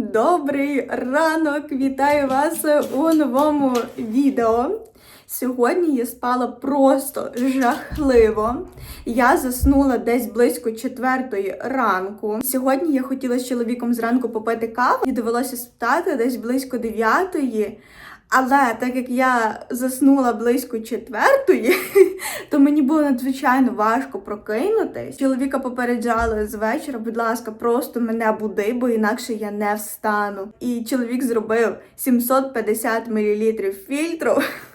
Добрий ранок! Вітаю вас у новому відео. Сьогодні я спала просто жахливо. Я заснула десь близько четвертої ранку. Сьогодні я хотіла з чоловіком зранку попити каву і довелося спитати десь близько дев'ятої. Але так як я заснула близько четвертої, то мені було надзвичайно важко прокинутись. Чоловіка попереджали з вечора, будь ласка, просто мене буди, бо інакше я не встану. І чоловік зробив 750 мл фільтру.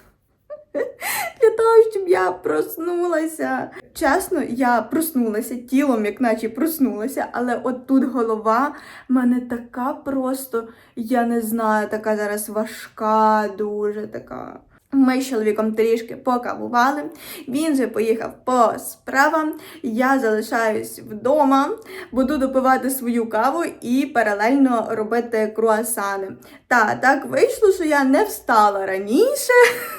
Для того, щоб я проснулася. Чесно, я проснулася тілом, як наче проснулася, але от тут голова в мене така просто, я не знаю, така зараз важка, дуже така. Ми з чоловіком трішки покавували. Він же поїхав по справам. Я залишаюсь вдома, буду допивати свою каву і паралельно робити круасани. Та так вийшло, що я не встала раніше,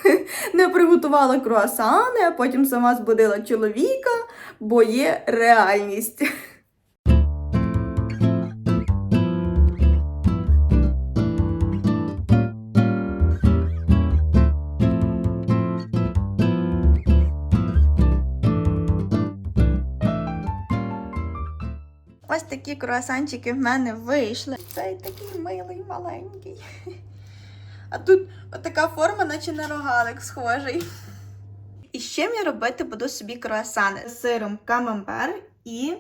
не приготувала круасани, а потім сама збудила чоловіка, бо є реальність. такі круасанчики в мене вийшли. Цей такий милий, маленький. А тут така форма, наче на рогалик схожий. І чим я робити буду собі круасани? З сиром камамбер і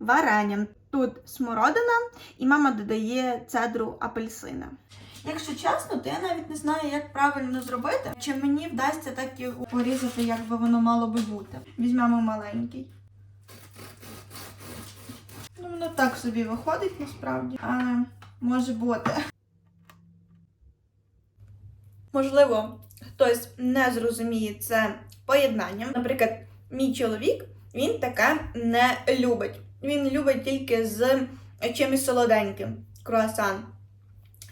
варенням. Тут смородина, і мама додає цедру апельсина. Якщо чесно, то я навіть не знаю, як правильно зробити. Чи мені вдасться так його порізати, як би воно мало би бути. Візьмемо маленький. Ну, так собі виходить насправді, але може бути. Можливо, хтось не зрозуміє це поєднанням. Наприклад, мій чоловік він таке не любить. Він любить тільки з чимось солоденьким круасан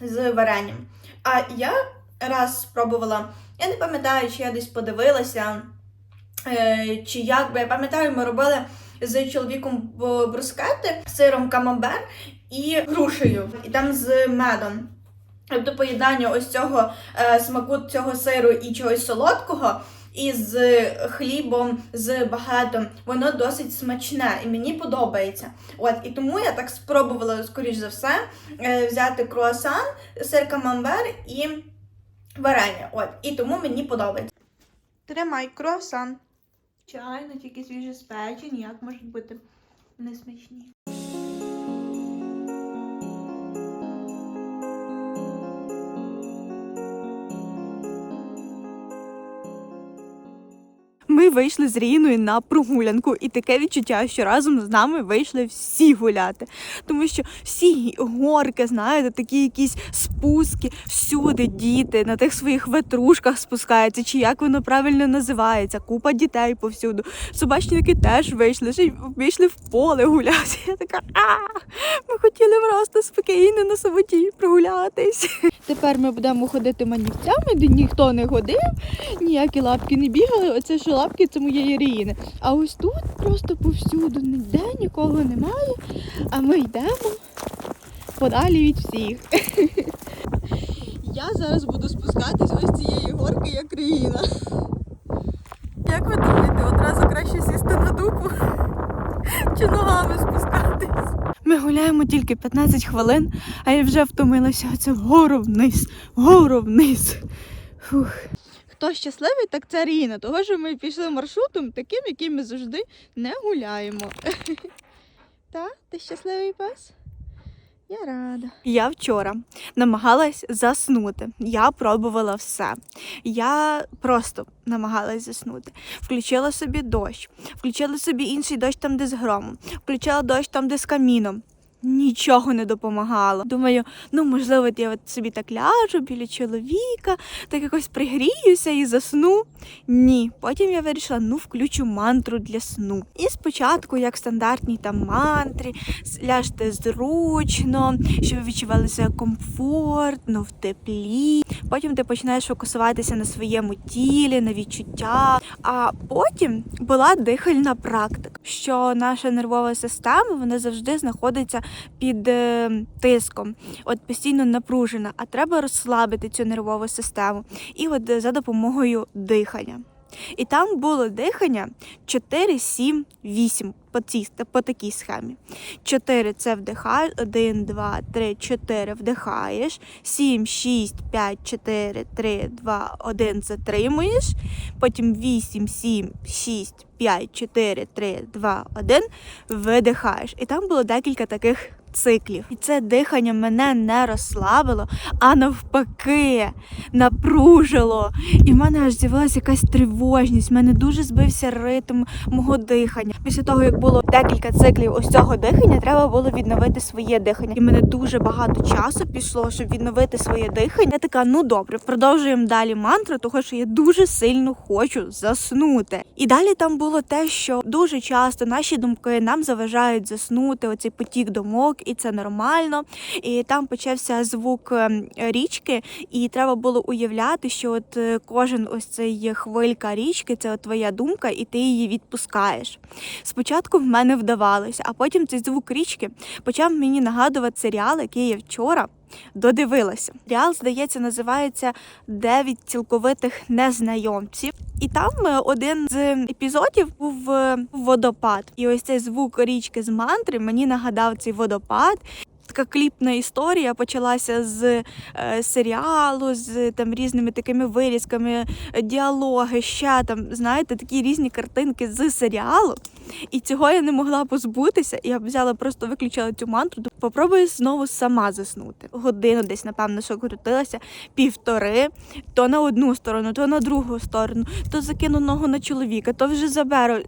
з варенням. А я раз спробувала, я не пам'ятаю, чи я десь подивилася, е, чи як би я пам'ятаю, ми робили з чоловіком брускети, сиром камамбер і грушею, і там з медом. Тобто поєднання ось цього е, смаку цього сиру і чогось солодкого, і з хлібом, з багато, воно досить смачне і мені подобається. От і тому я так спробувала, скоріш за все, е, взяти круасан, сир камамбер і варення. От, і тому мені подобається. Тримай круасан. Чайно, тільки свіже спечені, як можуть бути несмачні. Ми вийшли з Ріною на прогулянку, і таке відчуття, що разом з нами вийшли всі гуляти. Тому що всі горки, знаєте, такі якісь спуски, всюди діти на тих своїх ветрушках спускаються, чи як воно правильно називається, купа дітей повсюду. Собачники теж вийшли, вийшли в поле гуляти. Я така, а ми хотіли просто спокійно на самоті прогулятись. Тепер ми будемо ходити манівцями, де ніхто не ходив, ніякі лапки не бігали. Оце що лапки це моєї Ріни. А ось тут просто повсюду ніде нікого немає. А ми йдемо подалі від всіх. Я зараз буду спускатись ось цієї горки, як Ріна. Як ви думаєте, одразу краще сісти на дупу чи ногами спускатись? Ми гуляємо тільки 15 хвилин, а я вже втомилася. Це вгору вниз, вгору вниз. Фух. Хто щасливий, так це Ріна. Того, що ми пішли маршрутом таким, яким ми завжди не гуляємо. Та, ти щасливий пес? Я рада. Я вчора намагалась заснути. Я пробувала все. Я просто намагалась заснути. Включила собі дощ, включила собі інший дощ там, де з громом, включила дощ там, де з каміном. Нічого не допомагало. Думаю, ну можливо, я от собі так ляжу біля чоловіка, так якось пригріюся і засну. Ні. Потім я вирішила, ну включу мантру для сну. І спочатку, як стандартні там мантри, с- ляжте зручно, щоб ви відчували комфортно, в теплі. Потім ти починаєш фокусуватися на своєму тілі, на відчуття. А потім була дихальна практика, що наша нервова система вона завжди знаходиться під е, тиском, от постійно напружена, а треба розслабити цю нервову систему. І от е, за допомогою дихання. І там було дихання 4, 7, 8 по, цій, по такій схемі. 4 це вдихаєш, 1, 2, 3, 4 вдихаєш, 7, 6, 5, 4, 3, 2, 1 затримуєш, потім 8, 7, 6, 5, 4, 3, 2, 1 видихаєш. І там було декілька таких циклів. І це дихання мене не розслабило, а навпаки напружило. І в мене аж з'явилася якась тривожність. В мене дуже збився ритм мого дихання. Після того, як було декілька циклів ось цього дихання, треба було відновити своє дихання. І мене дуже багато часу пішло, щоб відновити своє дихання. Я така, ну добре, продовжуємо далі мантру, тому що я дуже сильно хочу заснути. І далі там було те, що дуже часто наші думки нам заважають заснути. Оцей потік думок, і це нормально. І там почався звук ем, річки, і треба було уявляти, що от е, кожен ось цей хвилька річки це от твоя думка, і ти її відпускаєш. Спочатку в мене вдавалося, а потім цей звук річки почав мені нагадувати серіал, який я вчора. Додивилася. Ріал, здається, називається Дев'ять цілковитих незнайомців. І там е, один з епізодів був е, водопад. І ось цей звук річки з мантри мені нагадав цей водопад. Така кліпна історія почалася з е, серіалу, з там різними такими вирізками, діалоги, ще там, знаєте, такі різні картинки з серіалу. І цього я не могла позбутися. Я взяла, просто виключила цю мантру. Попробую знову сама заснути. Годину десь, напевно, що крутилася, півтори, то на одну сторону, то на другу сторону, то закину ногу на чоловіка, то вже заберу.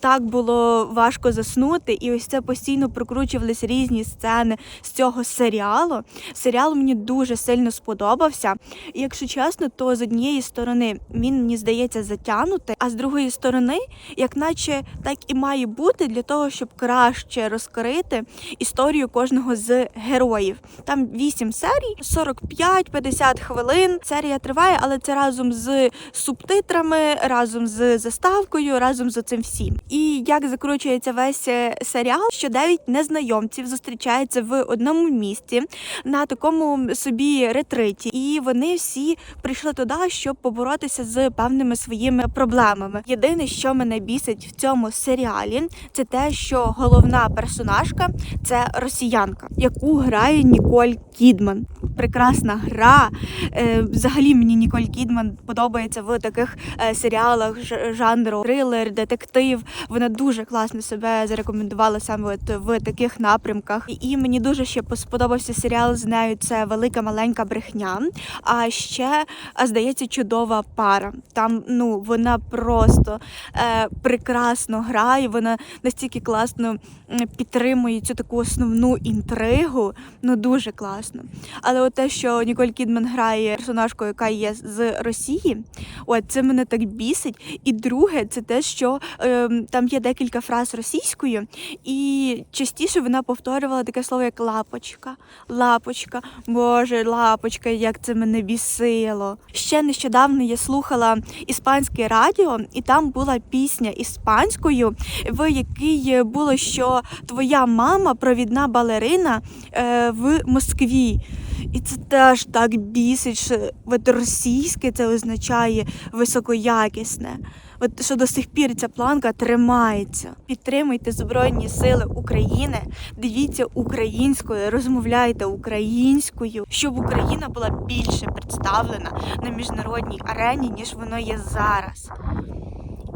Так було важко заснути, і ось це постійно прокручувалися різні сцени з цього серіалу. Серіал мені дуже сильно сподобався. І якщо чесно, то з однієї сторони він мені здається затягнутий, а з другої сторони, як наче так і має бути для того, щоб краще розкрити історію кожного з героїв. Там 8 серій, 45-50 хвилин. Серія триває, але це разом з субтитрами, разом з заставкою, разом з цим всім. І як закручується весь е, серіал, що дев'ять незнайомців зустрічаються в одному місці на такому собі ретриті, і вони всі прийшли туди, щоб поборотися з певними своїми проблемами. Єдине, що мене бісить в цьому серіалі, це те, що головна персонажка це росіянка, яку грає Ніколь Кідман. Прекрасна гра. Е, Взагалі мені Ніколь Кідман подобається в таких е, серіалах жанру трилер, детектив. Вона дуже класно себе зарекомендувала саме от в таких напрямках. І- мені дуже ще сподобався серіал з нею. Це велика маленька брехня. А ще здається чудова пара. Там ну вона просто е, прекрасно грає. Вона настільки класно підтримує цю таку основну інтригу. Ну дуже класно. Але от те, що Ніколь Кідман грає персонажку, яка є з Росії, от це мене так бісить. І друге, це те, що е, там є декілька фраз російською, і частіше вона повторювала таке слово, як лапочка, лапочка, боже, лапочка, як це мене бісило. Ще нещодавно я слухала іспанське радіо, і там була пісня іспанською, в якій було, що твоя мама провідна балерина е, в Москві. І це теж так бісить, що от російське це означає високоякісне. От що до сих пір ця планка тримається. Підтримуйте Збройні Сили України, дивіться українською, розмовляйте українською, щоб Україна була більше представлена на міжнародній арені, ніж воно є зараз.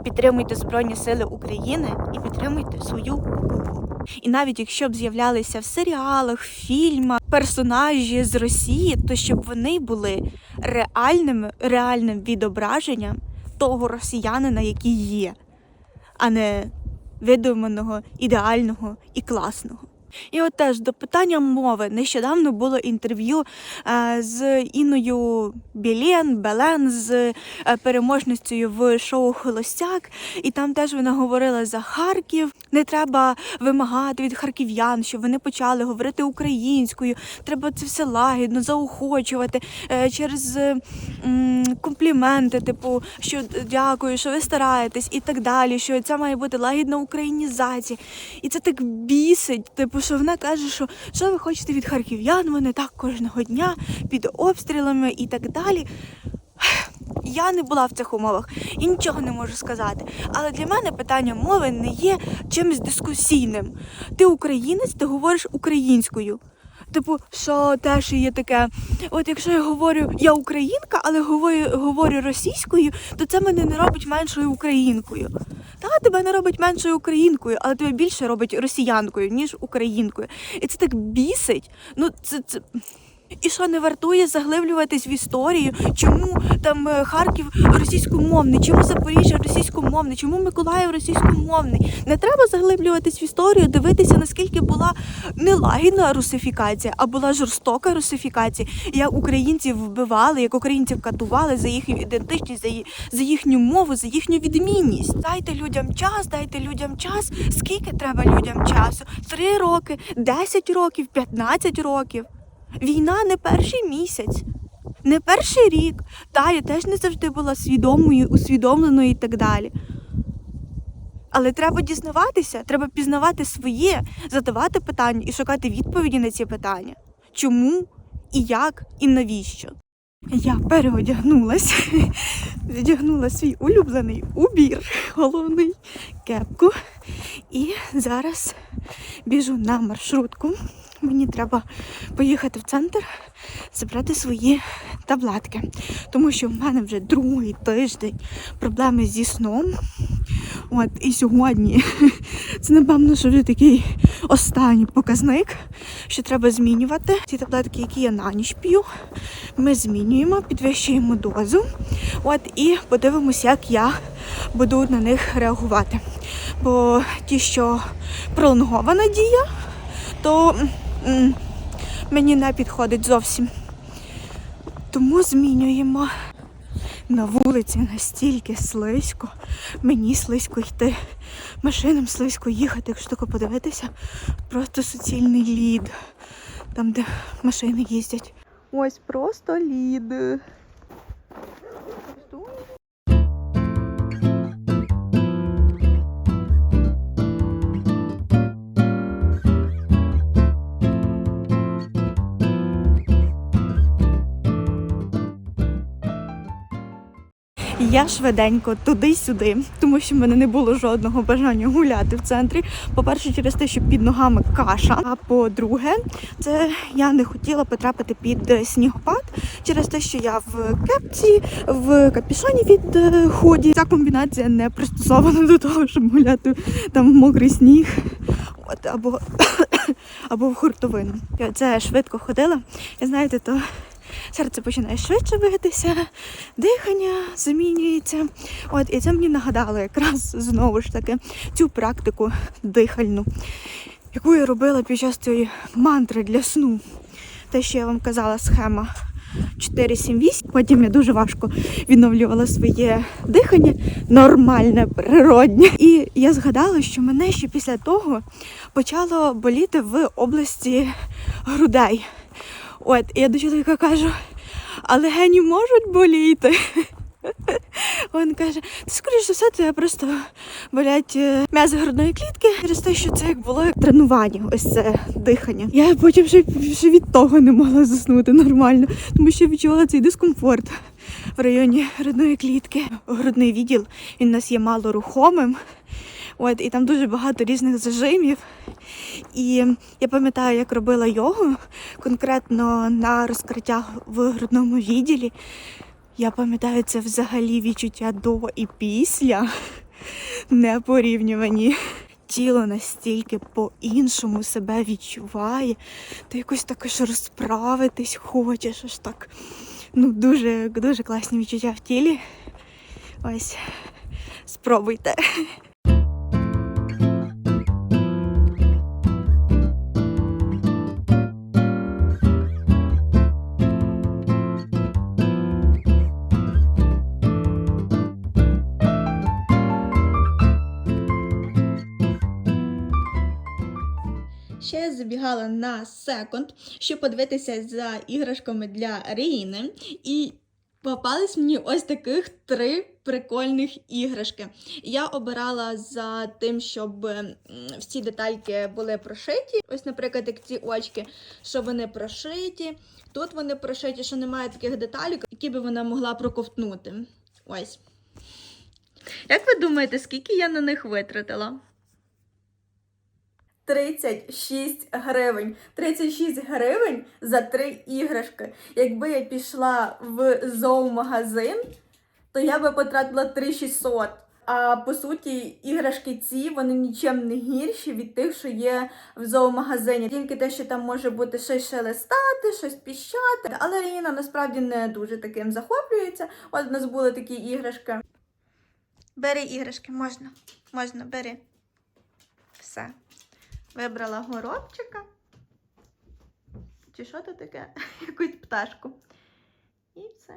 Підтримуйте Збройні Сили України і підтримуйте свою кукуху. І навіть якщо б з'являлися в серіалах, фільмах персонажі з Росії, то щоб вони були реальними, реальним відображенням того росіянина, який є, а не видуманого, ідеального і класного. І от теж до питання мови. Нещодавно було інтерв'ю е, з Інною Білен, Белен, з е, переможницею в шоу Холостяк. І там теж вона говорила за Харків. Не треба вимагати від харків'ян, щоб вони почали говорити українською. Треба це все лагідно, заохочувати е, через компліменти, типу, що дякую, що ви стараєтесь, і так далі. Що це має бути лагідна українізація. І це так бісить, типу, що вона каже, що що ви хочете від харків'ян, вони так кожного дня під обстрілами і так далі. Я не була в цих умовах і нічого не можу сказати. Але для мене питання мови не є чимось дискусійним. Ти українець, ти говориш українською. Типу, що теж є таке. От якщо я говорю я українка, але говорю, говорю російською, то це мене не робить меншою українкою. Та тебе не робить меншою українкою, але тебе більше робить росіянкою, ніж українкою. І це так бісить. Ну, це, це... І що не вартує заглиблюватись в історію, чому там е, Харків російськомовний, чому Запоріжжя російськомовний, чому Миколаїв російськомовний. Не треба заглиблюватись в історію, дивитися, наскільки була не лагідна русифікація, а була жорстока русифікація. Як українців вбивали, як українців катували за їхню ідентичність, за, їхню мову, за їхню відмінність. Дайте людям час, дайте людям час. Скільки треба людям часу? Три роки, 10 років, 15 років. Війна не перший місяць, не перший рік. Та я теж не завжди була свідомою, усвідомленою і так далі. Але треба дізнаватися, треба пізнавати своє, задавати питання і шукати відповіді на ці питання. Чому і як, і навіщо? Я переодягнулася, одягнула свій улюблений убір, головний кепку. І зараз біжу на маршрутку. Мені треба поїхати в центр, забрати свої таблетки, тому що в мене вже другий тиждень проблеми зі сном. От і сьогодні це напевно, що вже такий останній показник, що треба змінювати. Ті таблетки, які я на ніч п'ю, ми змінюємо, підвищуємо дозу. От і подивимося, як я буду на них реагувати. Бо ті, що пролонгована дія, то мені не підходить зовсім. Тому змінюємо. На вулиці настільки слизько, мені слизько йти, машинам слизько їхати, якщо тако подивитися, просто суцільний лід, там, де машини їздять. Ось просто лід. Я швиденько туди-сюди, тому що в мене не було жодного бажання гуляти в центрі. По-перше, через те, що під ногами каша. А по-друге, це я не хотіла потрапити під е, снігопад через те, що я в кепці, в капюшоні від е, ході. Ця комбінація не пристосована до того, щоб гуляти там в мокрий сніг. От, або, або в хуртовину. Це швидко ходила. І знаєте, то серце починає швидше битися, дихання змінюється. От, і це мені нагадало якраз знову ж таки цю практику дихальну, яку я робила під час цієї мантри для сну. Те, що я вам казала, схема 4-7-8. Потім я дуже важко відновлювала своє дихання, нормальне, природнє. І я згадала, що мене ще після того почало боліти в області грудей. От, я до чоловіка кажу, а легені можуть боліти. Він каже, ти скоріш за все, це просто болять е, м'язи грудної клітки через те, що це як було як тренування, ось це дихання. Я потім ще, ще від того не могла заснути нормально, тому що відчувала цей дискомфорт в районі грудної клітки. Грудний відділ він у нас є малорухомим. От, і там дуже багато різних зажимів. І я пам'ятаю, як робила йогу конкретно на розкриття в грудному відділі. Я пам'ятаю, це взагалі відчуття до і після не порівнювані. Тіло настільки по-іншому себе відчуває, ти якось також розправитись хочеш, аж так. Ну, дуже, дуже класні відчуття в тілі. Ось, спробуйте. забігала на секонд, щоб подивитися за іграшками для Реїни. І Попались мені ось таких три прикольних іграшки. Я обирала за тим, щоб всі детальки були прошиті. Ось, наприклад, як ці очки, що вони прошиті. Тут вони прошиті, що немає таких деталей, які би вона могла проковтнути. Ось. Як ви думаєте, скільки я на них витратила? 36 гривень. 36 гривень за три іграшки. Якби я пішла в зоомагазин, то я би потратила 3600. А по суті, іграшки ці вони нічим не гірші від тих, що є в зоомагазині. Тільки те, що там може бути щось шелестати, щось піщати. Але Ріна насправді не дуже таким захоплюється. От в нас були такі іграшки. Бери іграшки, можна. Можна, бери. Все. Вибрала горобчика. Чи що це таке? Якусь пташку. І все.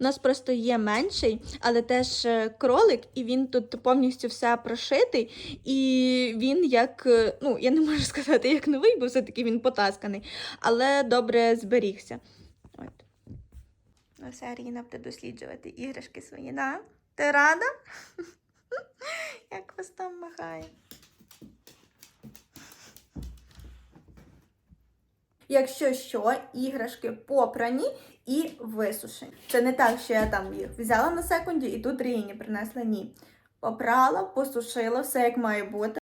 У нас просто є менший, але теж е, кролик, і він тут повністю все прошитий. І він як, е, ну, я не можу сказати, як новий, бо все-таки він потасканий, але добре зберігся. От. Ну, все, Аріна буде досліджувати іграшки свої, да? Ти рада? Як вас там махає? Якщо що, іграшки попрані і висушені. Це не так, що я там їх взяла на секунді і тут Ріні принесла. Ні. Попрала, посушила, все як має бути.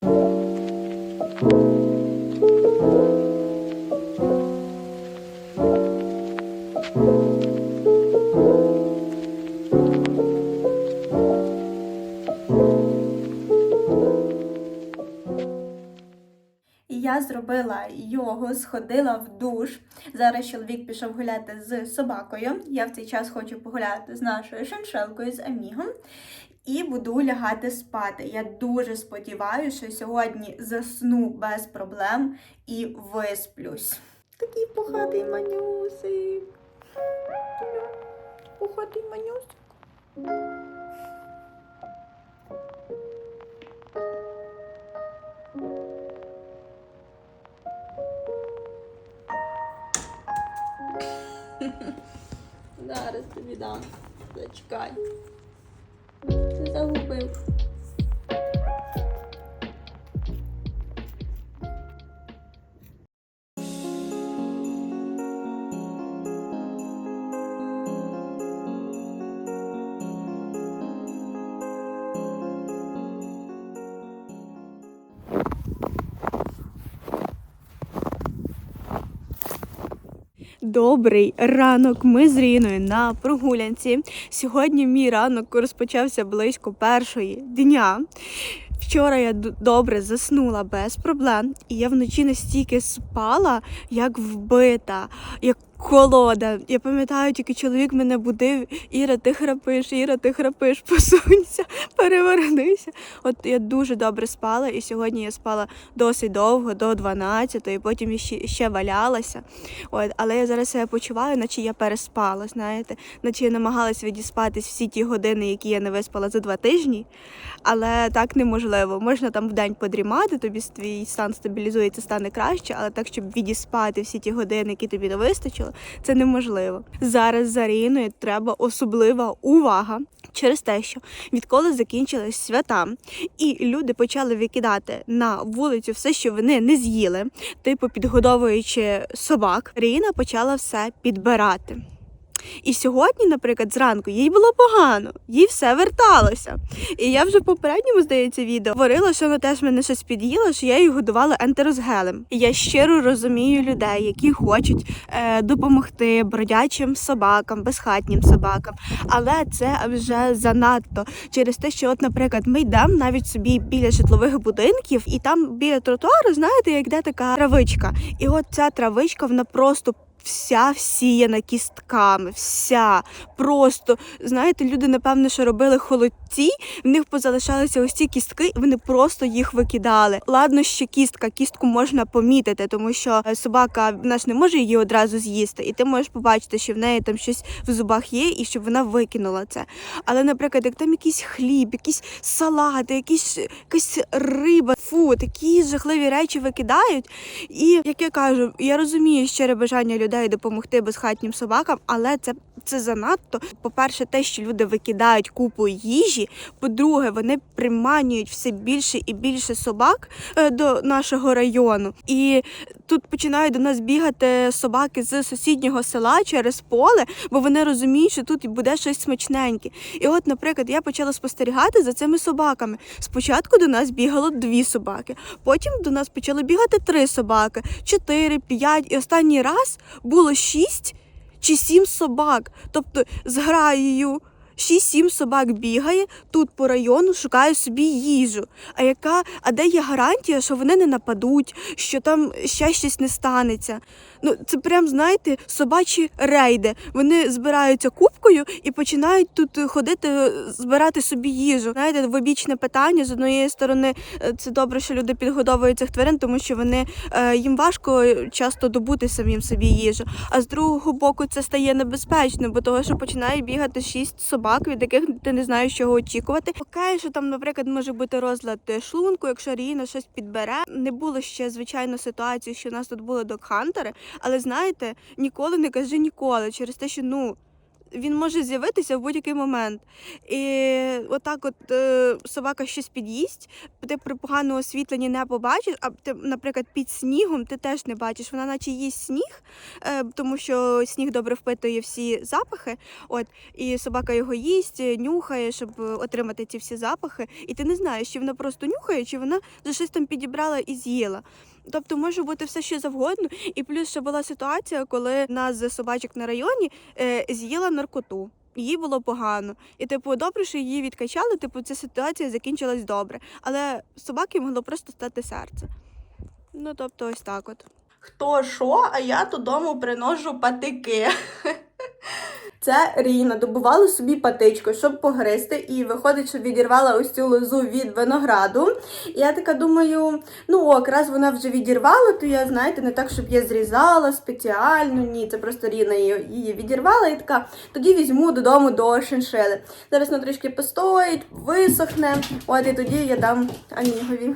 Thank Я зробила його, сходила в душ. Зараз чоловік пішов гуляти з собакою. Я в цей час хочу погуляти з нашою шиншелкою, з Амігом. І буду лягати спати. Я дуже сподіваюся, що сьогодні засну без проблем і висплюсь. Такий пухатий манюсик. Пухатий манюсик. Зараз тобі дам. Зачекай. Ти Добрий ранок. Ми з Ріною на прогулянці. Сьогодні мій ранок розпочався близько першої дня. Вчора я добре заснула без проблем, і я вночі настільки спала, як вбита, як колода. Я пам'ятаю, тільки чоловік мене будив. Іра, ти храпиш, Іра, ти храпиш, посунься, перевернися. От я дуже добре спала, і сьогодні я спала досить довго, до 12, і потім ще, ще валялася. От, але я зараз себе почуваю, наче я переспала, знаєте, наче я намагалась відіспатись всі ті години, які я не виспала за два тижні. Але так неможливо. Можна там в день подрімати, тобі твій стан стабілізується, стане краще, але так, щоб відіспати всі ті години, які тобі не вистачило, це неможливо. Зараз за Ріною треба особлива увага через те, що відколи закінчились свята, і люди почали викидати на вулицю все, що вони не з'їли, типу підгодовуючи собак, Ріна почала все підбирати. І сьогодні, наприклад, зранку їй було погано, їй все верталося. І я вже в попередньому, здається, відео говорила, що вона теж мене щось під'їла, що я її годувала ентерозгелем. Я щиро розумію людей, які хочуть е, допомогти бродячим собакам, безхатнім собакам. Але це вже занадто через те, що, от, наприклад, ми йдемо навіть собі біля житлових будинків, і там біля тротуару, знаєте, як де така травичка. І от ця травичка, вона просто. Вся всіяна кістками, вся просто знаєте, люди напевно, що робили холодці, в них позалишалися ось ці кістки, і вони просто їх викидали. Ладно, ще кістка, кістку можна помітити, тому що е, собака вона ж не може її одразу з'їсти, і ти можеш побачити, що в неї там щось в зубах є, і щоб вона викинула це. Але, наприклад, як там якийсь хліб, якісь салати, якісь якась риба, фу, такі жахливі речі викидають. І як я кажу, я розумію щире бажання людей допомогти безхатнім собакам, але це, це занадто. По-перше, те, що люди викидають купу їжі. По-друге, вони приманюють все більше і більше собак е, до нашого району. І тут починають до нас бігати собаки з сусіднього села через поле, бо вони розуміють, що тут буде щось смачненьке. І от, наприклад, я почала спостерігати за цими собаками. Спочатку до нас бігало дві собаки, потім до нас почали бігати три собаки, чотири, п'ять, і останній раз було шість чи сім собак. Тобто з граєю. Шість-сім собак бігає тут по району, шукає собі їжу. А яка, а де є гарантія, що вони не нападуть, що там ще щось не станеться? Ну це прям знаєте, собачі рейди. Вони збираються купкою і починають тут ходити, збирати собі їжу. Знаєте, вибічне питання з однієї сторони, е, це добре, що люди підгодовують цих тварин, тому що вони е, їм важко часто добути самим собі їжу. А з другого боку, це стає небезпечно, бо того, що починає бігати шість собак, від яких ти не знаєш, чого очікувати. Окей, що там, наприклад, може бути розлад шлунку, якщо Ріна щось підбере. Не було ще звичайно ситуації, що у нас тут були докхантери, але знаєте, ніколи не кажи ніколи через те, що ну. Він може з'явитися в будь-який момент. І отак, от е, собака щось під'їсть, ти при поганому освітленні не побачиш, а ти, наприклад, під снігом ти теж не бачиш. Вона наче їсть сніг, е, тому що сніг добре впитує всі запахи. От, і собака його їсть, нюхає, щоб отримати ці всі запахи. І ти не знаєш, чи вона просто нюхає, чи вона за щось там підібрала і з'їла. Тобто може бути все що завгодно. І плюс ще була ситуація, коли нас з собачок на районі е, з'їла наркоту. Їй було погано. І, типу, добре, що її відкачали, типу, ця ситуація закінчилась добре. Але собаки могло просто стати серце. Ну, тобто, ось так от. Хто що, а я додому приножу патики. Це Ріна добувала собі патичку, щоб погризти, і виходить, що відірвала ось цю лозу від винограду. І я така думаю, ну ок, раз вона вже відірвала, то я, знаєте, не так, щоб я зрізала спеціально. Ні, це просто Ріна її, її відірвала і така, тоді візьму додому до шиншили. Зараз вона трішки постоїть, висохне. От і тоді я дам Анігові.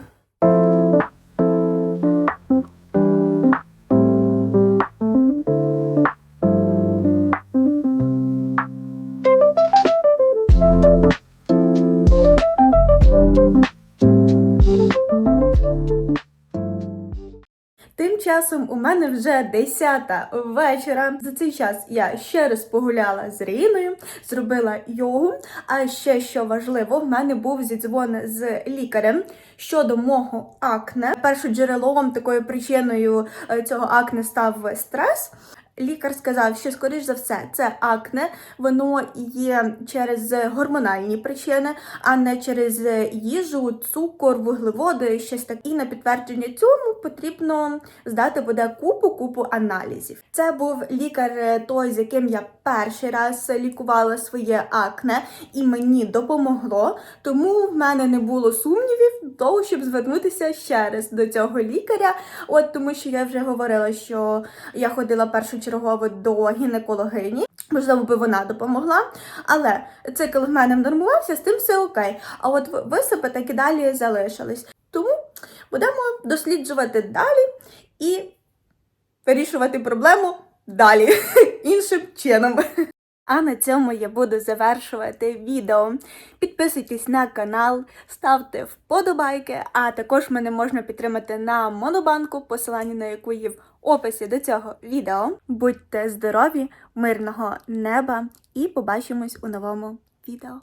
Тим часом у мене вже 10 вечора. За цей час я ще раз погуляла з Ріною, зробила йогу. А ще що важливо, в мене був зідзвон з лікарем щодо мого акне. Першоджерелом такою причиною е, цього акне став стрес. Лікар сказав, що скоріш за все це акне, воно є через гормональні причини, а не через їжу, цукор, вуглеводи, щось таке. І на підтвердження цьому потрібно здати буде купу купу аналізів. Це був лікар е, той, з яким я перший раз лікувала своє акне, і мені допомогло. Тому в мене не було сумнівів того, щоб звернутися ще раз до цього лікаря. От тому, що я вже говорила, що я ходила першочергово до гінекологині. Можливо, би вона допомогла, але цикл в мене нормувався, з тим все окей. А от висипи так і далі залишились. Тому будемо досліджувати далі і вирішувати проблему далі іншим чином. А на цьому я буду завершувати відео. Підписуйтесь на канал, ставте вподобайки, а також мене можна підтримати на Монобанку, посилання на яку є в описі до цього відео. Будьте здорові, мирного неба і побачимось у новому відео.